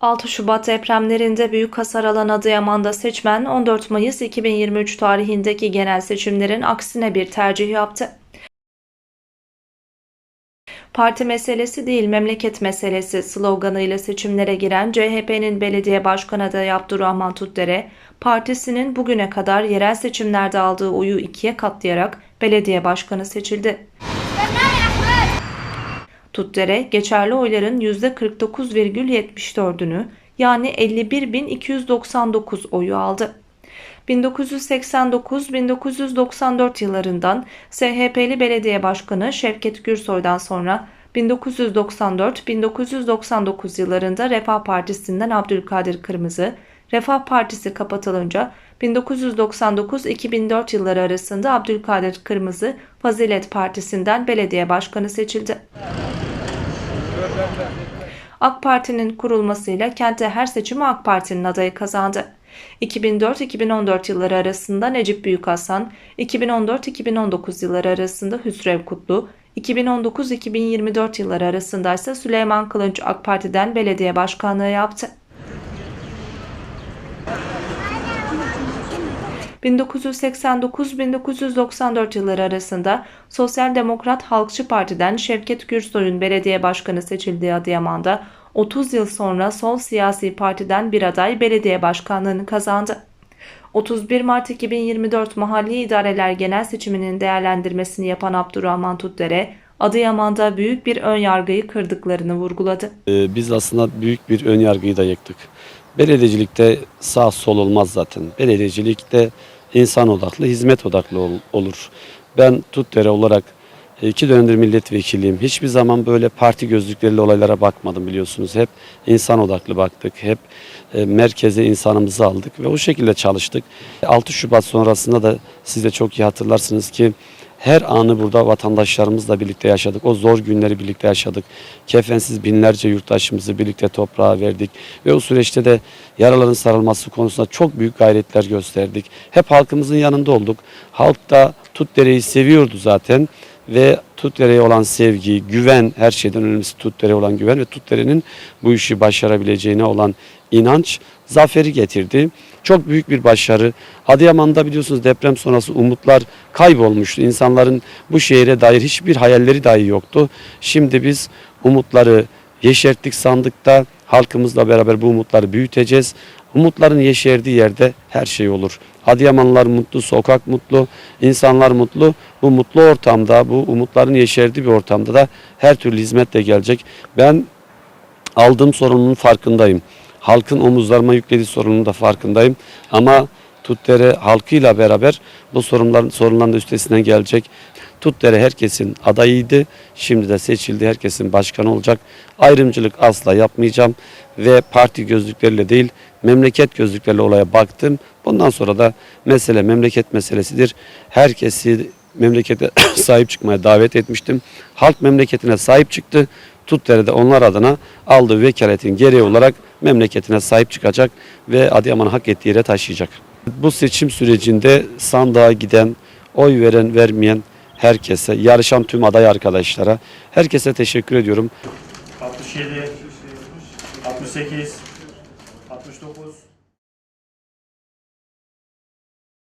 6 Şubat depremlerinde büyük hasar alan Adıyaman'da seçmen 14 Mayıs 2023 tarihindeki genel seçimlerin aksine bir tercih yaptı. Parti meselesi değil memleket meselesi sloganıyla seçimlere giren CHP'nin belediye başkan adayı Abdurrahman Tutdere, partisinin bugüne kadar yerel seçimlerde aldığı oyu ikiye katlayarak belediye başkanı seçildi. Tutdere geçerli oyların %49,74'ünü yani 51.299 oyu aldı. 1989-1994 yıllarından SHP'li belediye başkanı Şevket Gürsoy'dan sonra 1994-1999 yıllarında Refah Partisi'nden Abdülkadir Kırmızı, Refah Partisi kapatılınca 1999-2004 yılları arasında Abdülkadir Kırmızı Fazilet Partisi'nden belediye başkanı seçildi. AK Parti'nin kurulmasıyla kente her seçimi AK Parti'nin adayı kazandı. 2004-2014 yılları arasında Necip Büyükhasan, 2014-2019 yılları arasında Hüsrev Kutlu, 2019-2024 yılları arasında ise Süleyman Kılınç AK Parti'den belediye başkanlığı yaptı. 1989-1994 yılları arasında Sosyal Demokrat Halkçı Parti'den Şevket Gürsoy'un belediye başkanı seçildiği Adıyaman'da 30 yıl sonra sol siyasi partiden bir aday belediye başkanlığını kazandı. 31 Mart 2024 Mahalli İdareler Genel Seçiminin değerlendirmesini yapan Abdurrahman Tutdere, Adıyaman'da büyük bir ön yargıyı kırdıklarını vurguladı. Ee, Biz aslında büyük bir ön yargıyı da yıktık. Belediyecilikte sağ sol olmaz zaten. Belediyecilikte insan odaklı, hizmet odaklı ol- olur. Ben Tutdere olarak e, iki dönemdir milletvekiliyim. Hiçbir zaman böyle parti gözlükleriyle olaylara bakmadım biliyorsunuz. Hep insan odaklı baktık. Hep e, merkeze insanımızı aldık ve o şekilde çalıştık. 6 Şubat sonrasında da siz de çok iyi hatırlarsınız ki her anı burada vatandaşlarımızla birlikte yaşadık. O zor günleri birlikte yaşadık. Kefensiz binlerce yurttaşımızı birlikte toprağa verdik. Ve o süreçte de yaraların sarılması konusunda çok büyük gayretler gösterdik. Hep halkımızın yanında olduk. Halk da Tutdere'yi seviyordu zaten. Ve Tutdere'ye olan sevgi, güven, her şeyden önemlisi Tutdere'ye olan güven ve Tutdere'nin bu işi başarabileceğine olan inanç zaferi getirdi. Çok büyük bir başarı. Adıyaman'da biliyorsunuz deprem sonrası umutlar kaybolmuştu. İnsanların bu şehre dair hiçbir hayalleri dahi yoktu. Şimdi biz umutları yeşerttik sandıkta. Halkımızla beraber bu umutları büyüteceğiz. Umutların yeşerdiği yerde her şey olur. Adıyamanlılar mutlu, sokak mutlu, insanlar mutlu. Bu mutlu ortamda, bu umutların yeşerdiği bir ortamda da her türlü hizmet de gelecek. Ben aldığım sorumluluğun farkındayım. Halkın omuzlarıma yüklediği sorumluluğun da farkındayım. Ama Tutdere halkıyla beraber bu sorunların, sorunların üstesinden gelecek. Tutdere herkesin adayıydı. Şimdi de seçildi. Herkesin başkanı olacak. Ayrımcılık asla yapmayacağım. Ve parti gözlükleriyle değil memleket gözlükleriyle olaya baktım. Bundan sonra da mesele memleket meselesidir. Herkesi memlekete sahip çıkmaya davet etmiştim. Halk memleketine sahip çıktı. Tutdere'de onlar adına aldığı vekaletin gereği olarak memleketine sahip çıkacak ve Adıyaman'ı hak ettiği yere taşıyacak. Bu seçim sürecinde sandığa giden, oy veren, vermeyen herkese, yarışan tüm aday arkadaşlara, herkese teşekkür ediyorum. 67, 68, 69